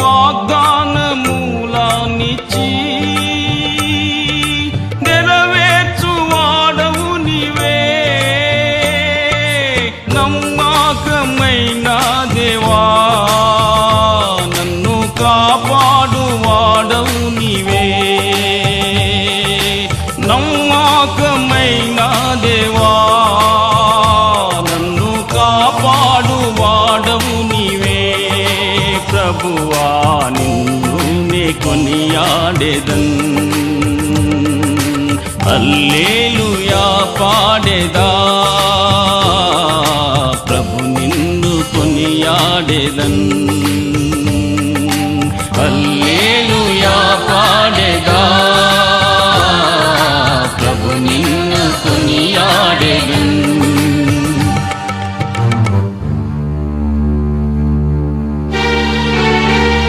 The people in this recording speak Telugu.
వాగ్దానమూలానిచ్చి నెరవేర్చువాడవు నీవే. నమ్మకమైన దేవా నన్ను కాపాడువాడవు నీవే. నమ్మకమైన దేవా ప్రభువా నిన్ను కొనియాడేదన్. అల్లేలుయా పాడేదా. ప్రభు నిన్ను కొనియాడేదన్. అల్లేలుయా పాడేదా. ప్రభు నిన్ను కొనియా